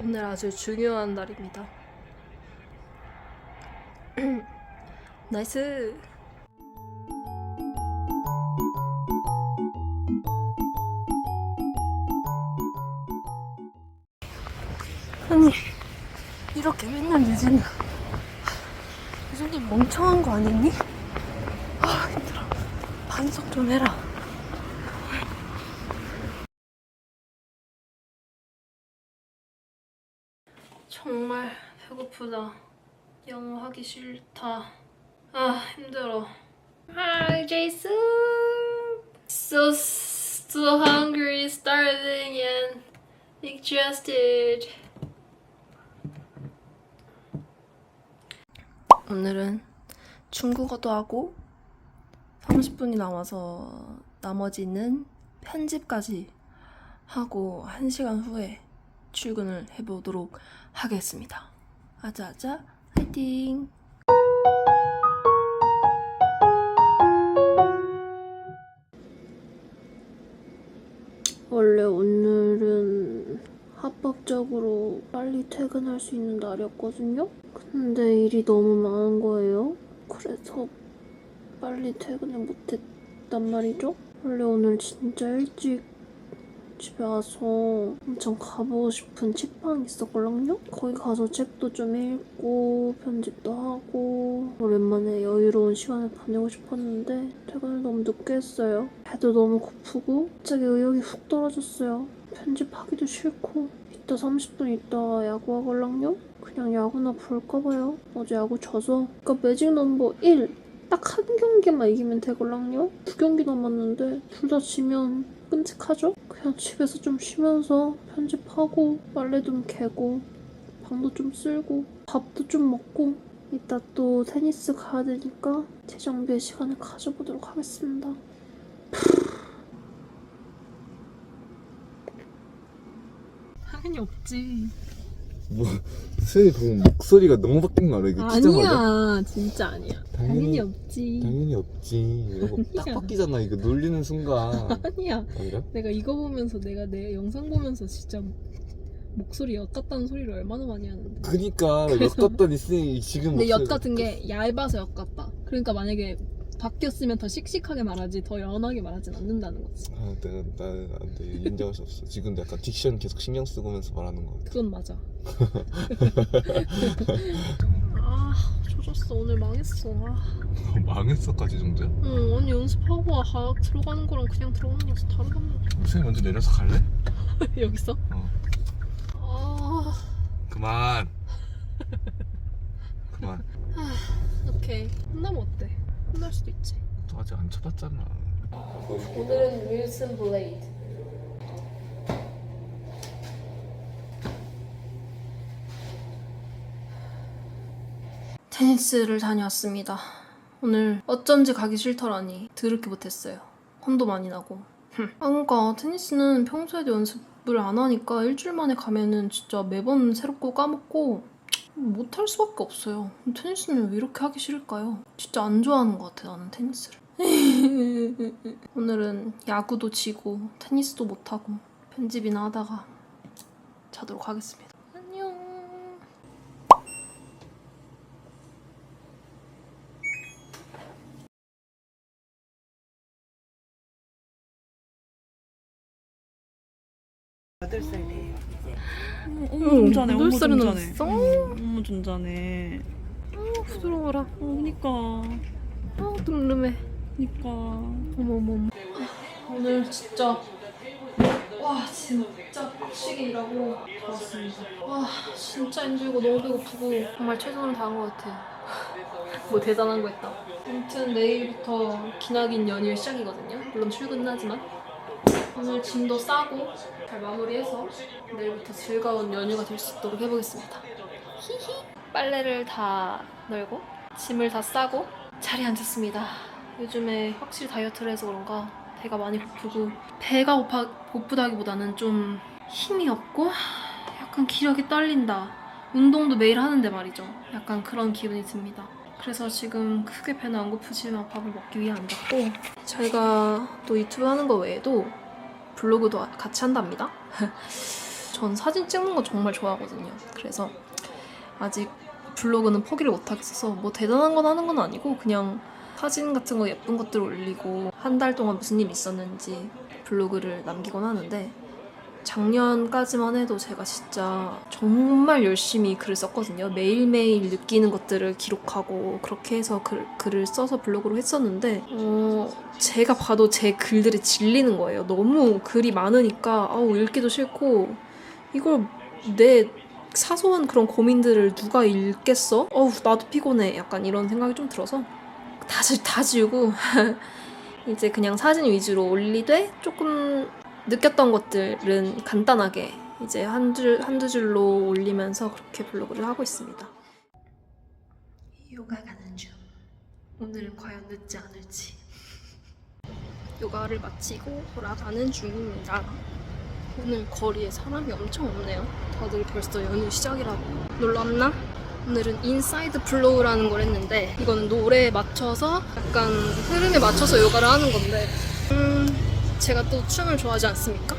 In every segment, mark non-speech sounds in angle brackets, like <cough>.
오늘 아주 중요한 날입니다. <clears throat> 나이스. 아니 이렇게 맨날 이 정도 멍청한 거 아니니? 아 힘들어. 반성 좀 해라. 정말 배고프다. 영어 하기 싫다. 아 힘들어. Hi, Jason. So so hungry, starving, and exhausted. 오늘은 중국어도 하고 30분이 남아서 나머지는 편집까지 하고 1시간 후에 출근을 해보도록 하겠습니다. 아자아자 화이팅! 원래 오늘은 합법적으로 빨리 퇴근할 수 있는 날이었거든요? 근데 일이 너무 많은 거예요. 그래서 빨리 퇴근을 못했단 말이죠? 원래 오늘 진짜 일찍 집에 와서 엄청 가보고 싶은 책방이 있었걸랑요? 거기 가서 책도 좀 읽고 편집도 하고 오랜만에 여유로운 시간을 보내고 싶었는데 퇴근을 너무 늦게 했어요. 배도 너무 고프고 갑자기 의욕이 훅 떨어졌어요. 편집하기도 싫고 이따 30분 있다 야구 하걸랑요? 그냥 야구나 볼까봐요. 어제 야구 져서 그러니까 매직 넘버 1 딱한 경기만 이기면 되걸랑요? 두 경기 남았는데 둘 다 지면 끔찍하죠? 그냥 집에서 좀 쉬면서 편집하고 빨래 좀 개고 방도 좀 쓸고 밥도 좀 먹고 이따 또 테니스 가야 되니까 재정비의 시간을 가져보도록 하겠습니다. <laughs> 당연히 없지. 뭐 수현이 방금 목소리가 너무 바뀐 거 알아? 이거 키자마자 아니야, 진짜 아니야. 당연히, 당연히- 없지. 당연히 없지 이러고 딱 아니야. 바뀌잖아 이거 놀리는 순간 아니야. 아니라? 내가 이거 보면서 내가 내 영상 보면서 진짜 목소리 엿 같다는 소리를 얼마나 많이 하는데. 그니까 엿같던 있으니 지금 근데 엿 목소리가 같은 게 얇아서 엿 같다. 그러니까 만약에 바뀌었으면 더 씩씩하게 말하지 더 연하게 말하진 않는다는 거지. 아 내가 나는 안돼 인정할 수 없어 지금도 약간 딕션 계속 신경 쓰고면서 말하는 거 같아 그건 맞아. <laughs> 아 조졌어 오늘 망했어. 아. 망했어까지 정도야? 응 아니 연습하고 아, 들어가는 거랑 그냥 들어가는 거랑 다르단 수현이 먼저 내려서 갈래? 말이야. <laughs> 여기서? 어 아 그만 <laughs> 그만 오케이 혼나면 어때? 혼날 수도 있지. 또 아직 안 쳐봤잖아 오늘은 윌슨 블레이드. 테니스를 다녀왔습니다. 오늘 어쩐지 가기 싫더라니 드럽게 못했어요. 혼도 많이 나고. 흠. 아 그러니까 테니스는 평소에도 연습을 안 하니까 일주일 만에 가면은 진짜 매번 새롭고 까먹고 못할 수밖에 없어요. 테니스는 왜 이렇게 하기 싫을까요? 진짜 안 좋아하는 것 같아 나는 테니스를. <laughs> 오늘은 야구도 지고 테니스도 못하고 편집이나 하다가 자도록 하겠습니다. 안녕. 여덟 살 돼요. 응, 전에, 어머 전에. 됐어? 응, 어머 좀 전에. 부드러워라. 어, 그니까, 아, 늠름해. 그니까. 어머머머. 오늘 진짜 와 진짜 빡시게 일하고 좋았습니다. 와 진짜 힘들고 너무 배고프고 정말 최선을 다한 것 같아요. 뭐 대단한 거 했다. 아무튼 내일부터 기나긴 연휴 시작이거든요. 물론 출근은 하지만 오늘 짐도 싸고 잘 마무리해서 내일부터 즐거운 연휴가 될 수 있도록 해보겠습니다. 히히. 빨래를 다 널고 짐을 다 싸고 자리에 앉았습니다. 요즘에 확실히 다이어트를 해서 그런가 배가 많이 고프고 배가 고파, 고프다기보다는 좀 힘이 없고 약간 기력이 떨린다. 운동도 매일 하는데 말이죠. 약간 그런 기분이 듭니다. 그래서 지금 크게 배는 안 고프지만 밥을 먹기 위해 앉았고 저희가 또 유튜브 하는 거 외에도 블로그도 같이 한답니다. <laughs> 전 사진 찍는 거 정말 좋아하거든요. 그래서 아직 블로그는 포기를 못 하겠어서 뭐 대단한 건 하는 건 아니고 그냥 사진 같은 거 예쁜 것들 올리고 한 달 동안 무슨 일 있었는지 블로그를 남기곤 하는데 작년까지만 해도 제가 진짜 정말 열심히 글을 썼거든요. 매일매일 느끼는 것들을 기록하고 그렇게 해서 글, 글을 써서 블로그로 했었는데 어, 제가 봐도 제 글들이 질리는 거예요. 너무 글이 많으니까 아우 읽기도 싫고 이걸 내 사소한 그런 고민들을 누가 읽겠어? 어우 나도 피곤해. 약간 이런 생각이 좀 들어서 다, 지- 다 지우고 <laughs> 이제 그냥 사진 위주로 올리되 조금 느꼈던 것들은 간단하게 이제 한 줄, 한두 줄로 올리면서 그렇게 블로그를 하고 있습니다. 요가 가는 중. 오늘은 과연 늦지 않을지. <laughs> 요가를 마치고 돌아가는 중입니다. 오늘 거리에 사람이 엄청 없네요. 다들 벌써 연휴 시작이라고. 놀랍나? 오늘은 인사이드 플로우라는 걸 했는데 이거는 노래에 맞춰서 약간 흐름에 맞춰서 요가를 하는 건데 음, 제가 또 춤을 좋아하지 않습니까?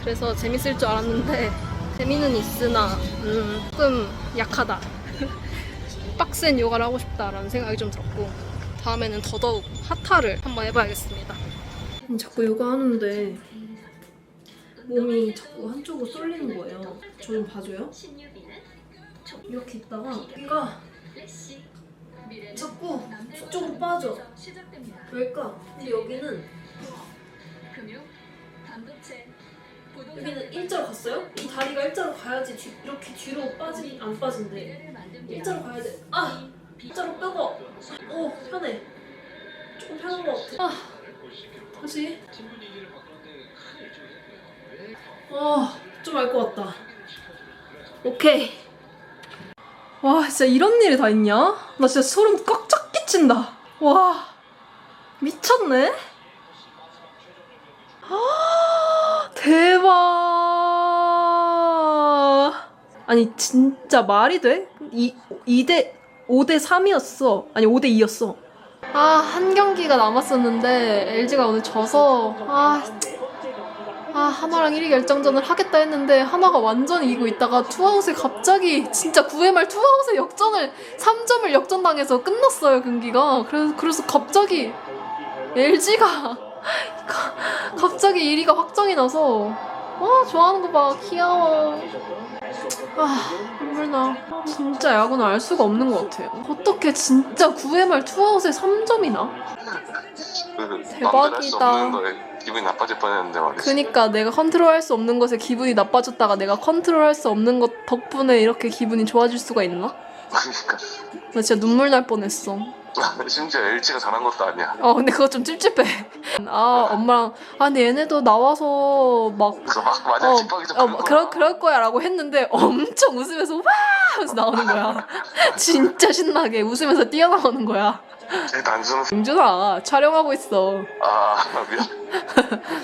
그래서 재밌을 줄 알았는데 재미는 있으나 음, 조금 약하다. <laughs> 빡센 요가를 하고 싶다라는 생각이 좀 들었고 다음에는 더더욱 하타를 한번 해봐야겠습니다. 자꾸 요가 하는데 몸이 자꾸 한쪽으로 쏠리는 거예요. 저 좀 봐줘요. 이렇게 있다가 여기가 자꾸 저쪽으로 빠져. 왜일까? 근데 여기는 여기는 일자로 갔어요? 이 다리가 일자로 가야지 뒤, 이렇게 뒤로 빠지 안 빠진대. 일자로 가야 돼. 아 일자로 빼고. 오 편해. 조금 편한 것 같아. 아 다시. 아좀 알 것 같다. 오케이. 와 진짜 이런 일이 다 있냐? 나 진짜 소름 꽉쫙 끼친다. 와 미쳤네. 아, 대박. 아니 진짜 말이 돼? 이 2대 5대 3이었어. 아니 5대 2였어. 아, 한 경기가 남았었는데 LG가 오늘 져서 아, 아 하나랑 1위 결정전을 하겠다 했는데 하나가 완전 이기고 있다가 투아웃에 갑자기 진짜 9회 말 투아웃에 역전을 3점을 역전당해서 끝났어요 경기가. 그래서 그래서 갑자기 LG가 <laughs> 갑자기 1위가 확정이 나서. 와 좋아하는 거 봐. 귀여워. 아 눈물 나 진짜 야구는 알 수가 없는 것 같아요. 어떻게 진짜 9회 말 투아웃에 3점이나? 그 대박이다. 기분이 나빠질 뻔했는데 말이지. 그니까 내가 컨트롤할 수 없는 것에 기분이 나빠졌다가 내가 컨트롤할 수 없는 것 덕분에 이렇게 기분이 좋아질 수가 있나? <laughs> 그러니까. 나 진짜 눈물 날 뻔했어 <laughs> 심지어 LG가 잘한 것도 아니야. 어 근데 그거 좀 찝찝해. 아 엄마랑 아 근데 얘네도 나와서 막 그래서 막 마냥 어, 집박이 좀 어, 그럴 그럴, 거야. 그럴 거야 라고 했는데 엄청 웃으면서 와! 하면서 나오는 거야. <laughs> 진짜 신나게 웃으면서 뛰어나오는 거야. 제일 단순한 임준아 촬영하고 있어. 아 미안.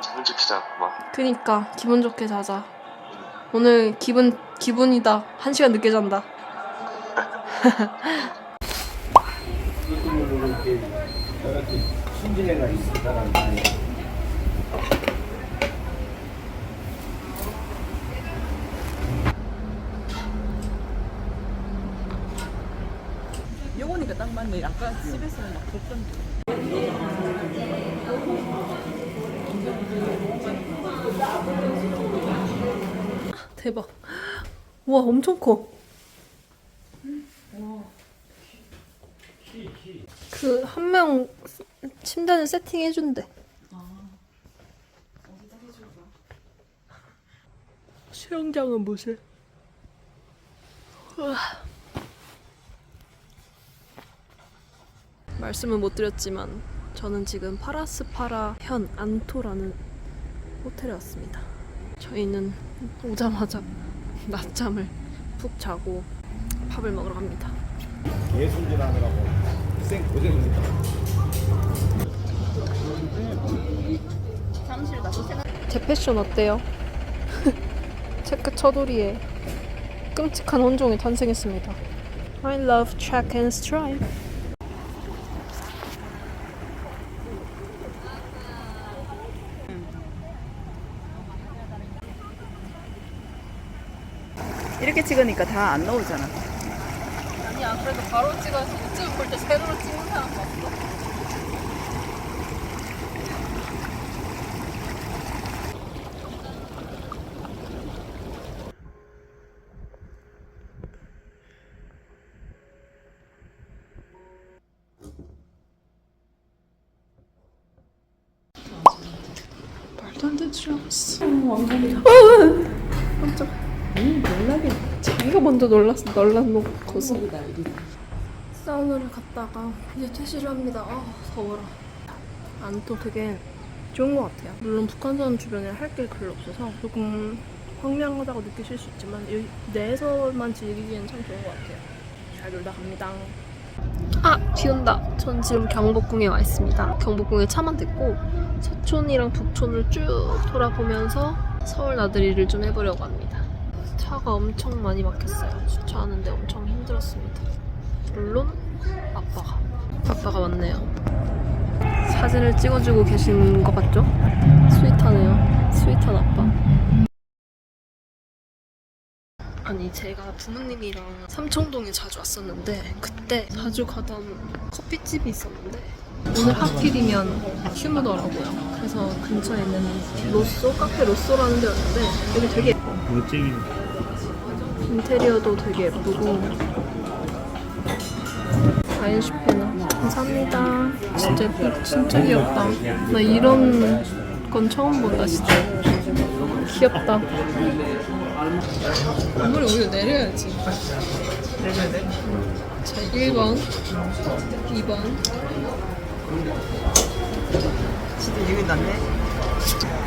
기분 좋게 자꾸만. 그니까 기분 좋게 자자. 오늘 기분 기분이다. 한 시간 늦게 잔다 <laughs> 순진해가 있을 사람 아니 요거니까 딱 맞네. 아까 집에서는 막 줬던 대박. 와 엄청 커 그 한 명 침대는 세팅해 준대 <laughs> 수영장은 무슨 우와. 말씀은 못 드렸지만 저는 지금 파라스파라 현 안토라는 호텔에 왔습니다. 저희는 오자마자 <laughs> 낮잠을 푹 자고 밥을 먹으러 갑니다. 고생입니다. 제 패션 어때요? <laughs> 체크 처돌이에 끔찍한 혼종이 탄생했습니다. I love track and stripe. 이렇게 찍으니까 다 안 나오잖아. 아니야 그래도 바로 찍어서 유튜브 볼때 세로로 찍는 사람 봤어? 말도 안 되는 소리 하고 있어. 깜짝 놀라게. 자기가 먼저 놀랐어 놀라놓고서 사우나를 갔다가 이제 퇴실을 합니다. 아 더워라. 안또 되게 좋은 것 같아요. 물론 북한산 주변에 할 게 별로 없어서 조금 황량하다고 느끼실 수 있지만 여기 내에서만 즐기기엔 참 좋은 것 같아요. 잘 놀다 갑니다. 아! 비 온다. 전 지금 경복궁에 와 있습니다. 경복궁에 차만 듣고 서촌이랑 북촌을 쭉 돌아보면서 서울 나들이를 좀 해보려고 합니다. 차가 엄청 많이 막혔어요. 주차하는데 엄청 힘들었습니다. 물론 아빠가 아빠가 왔네요. 사진을 찍어주고 계신 것 같죠? 스윗하네요. 스윗한 아빠. 아니 제가 부모님이랑 삼청동에 자주 왔었는데 그때 자주 가던 커피집이 있었는데 오늘 하필이면 휴무더라고요. 그래서 근처에 있는 로쏘 카페 로쏘라는 데였는데 여기 되게 예뻐. 멋쟁이. 인테리어도 되게 예쁘고 아인슈페너 감사합니다. 진짜 예쁘 진짜 귀엽다. 나 이런 건 처음 본다 진짜. 귀엽다. 아무리 오히려 내려야지. 내려야 돼. 자 1번 2번. 진짜 여기 났네.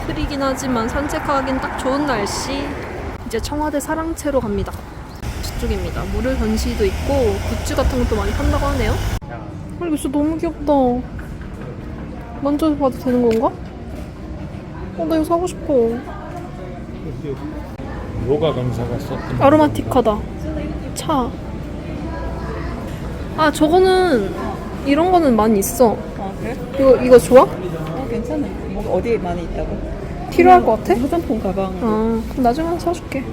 흐리긴 하지만 산책하긴 딱 좋은 날씨. 이제 청와대 사랑채로 갑니다. 저 쪽입니다 무료 전시도 있고 굿즈 같은 것도 많이 판다고 하네요 아 이거 진짜 너무 귀엽다 만져봐도 되는 건가? 어 나 이거 사고 싶어 요가 강사가 썼던 아로마틱하다 차 아 저거는 이런 거는 많이 있어 아 그래? 이거 이거 좋아? 어 괜찮아. 뭐가 어디에 많이 있다고? 필요할 것 같아? 화장품 가방. 아, 그럼 나중에 하나 사줄게.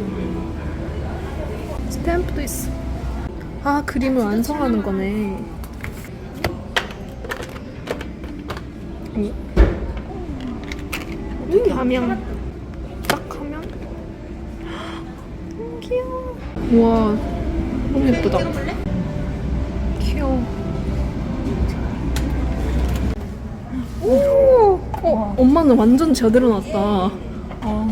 스탬프도 있어. 아, 그림을 완성하는 거네. 이. 이렇게 하면, 딱 하면. 너무 귀여워. 우와, 너무 예쁘다. 귀여워. 오! 어, 엄마는 완전 제대로 놨다.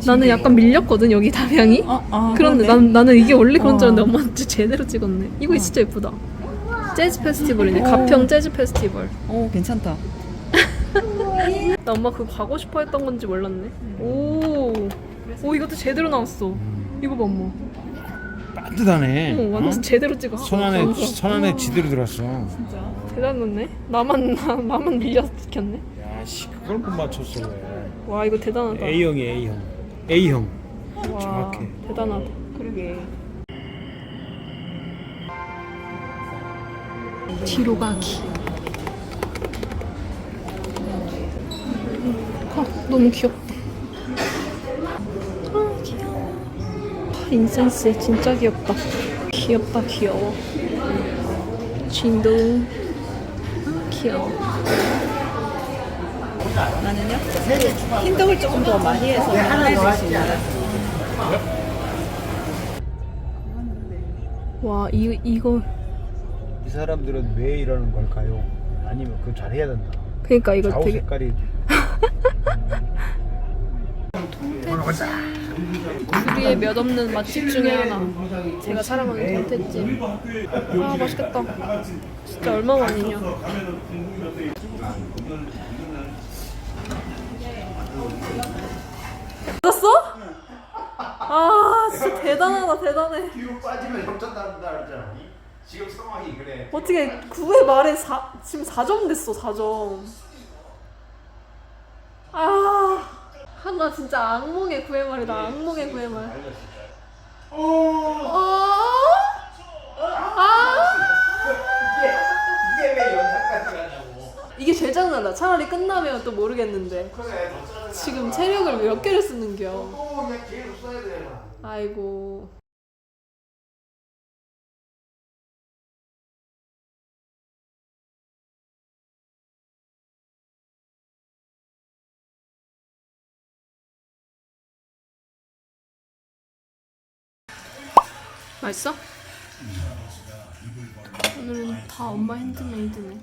아, 나는 약간 밀렸거든 여기 담양이. 아, 아, 그런데 그러네. 난, 나는 이게 원래 그런 줄 알았는데 어. 엄마는 진짜 제대로 찍었네. 이거 진짜 예쁘다. 재즈 페스티벌이네. 가평 재즈 페스티벌. 어 괜찮다. <laughs> 나 엄마 그거 가고 싶어 했던 건지 몰랐네. 오, 오 이것도 제대로 나왔어. 이거 봐 엄마. 따뜻하네. 어, 완전 제대로 찍었어. 손 안에. 손 안에 지대로 들었어. 대단했네. 나만 <laughs> 나, 나만 밀렸겠네. 야씨 그걸 못 맞췄어 왜? 와 이거 대단하다. A형이 A형. A형. 와 정확해. 대단하다. 그러게. 뒤로 가기. 아, 너무 귀엽다. 아, 귀여워. 아, 인센스 진짜 귀엽다. 귀엽다, 귀여워. 진동. 아, 귀여워. 나는요? 흰덕을 조금 더 많이 해서 할수 있습니다. 와, 이, 이거. 이 사람들은 왜 이러는 걸까요? 아니면 그거 잘해야 된다. 그니까 이거 좌우 되게. 색깔이 구리에 몇 없는 맛집 중에 하나. 제가 사랑하는 돈태집. 아, 맛있겠다. 진짜 얼마 만이냐. 맞았어? 아, 진짜 대단해. 뒤로 빠지면 역전한다 그러잖아. 지금 상황이 그래. 어떻게 9회 말에 4, 지금 4점 됐어, 4점. 아, 하나 진짜 악몽의 9회 말이다, 악몽의 9회 말. 어? 아! 이게 왜 연상까지 가냐고. 이게 제일 짜증난다. 차라리 끝나면 또 모르겠는데. 지금 체력을 몇 개를 쓰는겨. 또 그냥 계속 써야 돼. 아이고. 맛있어? 오늘은 다 엄마 핸드메이드네.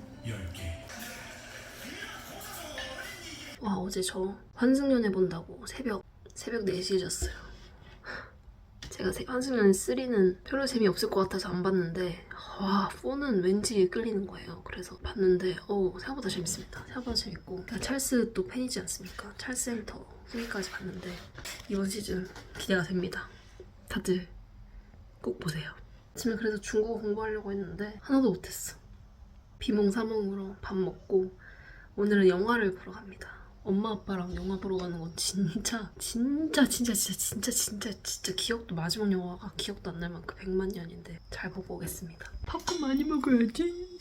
와 어제 저 환승연애 본다고 새벽 새벽 4시에 잤어요. <laughs> 제가 세- 환승연애 3는 별로 재미없을 것 같아서 안 봤는데 와 4는 왠지 끌리는 거예요. 그래서 봤는데 어 생각보다 재밌습니다. 생각보다 재밌고 제가 찰스 또 팬이지 않습니까? 찰스 엔터 3까지 봤는데 이번 시즌 기대가 됩니다. 다들 꼭 보세요. 아침에 그래서 중국어 공부하려고 했는데 하나도 못했어. 비몽사몽으로 밥 먹고 오늘은 영화를 보러 갑니다. 엄마 아빠랑 영화 보러 가는 건 진짜 진짜 진짜 진짜 진짜 진짜 진짜 기억도 마지막 영화가 기억도 안 날 만큼 100만 년인데 잘 보고 오겠습니다. 팝콘 많이 먹어야지.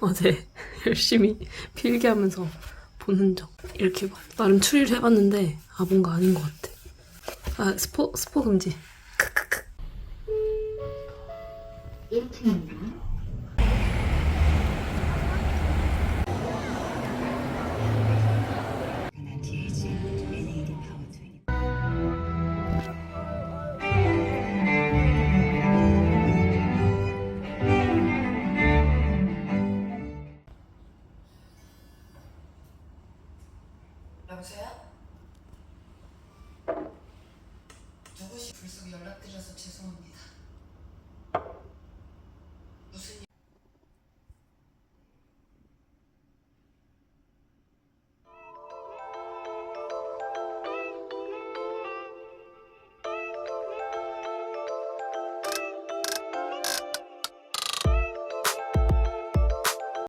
어제 <laughs> 열심히 필기하면서 보는 적 이렇게 봐. 나름 추리를 해봤는데 아 뭔가 아닌 것 같아. 아 스포 스포 금지.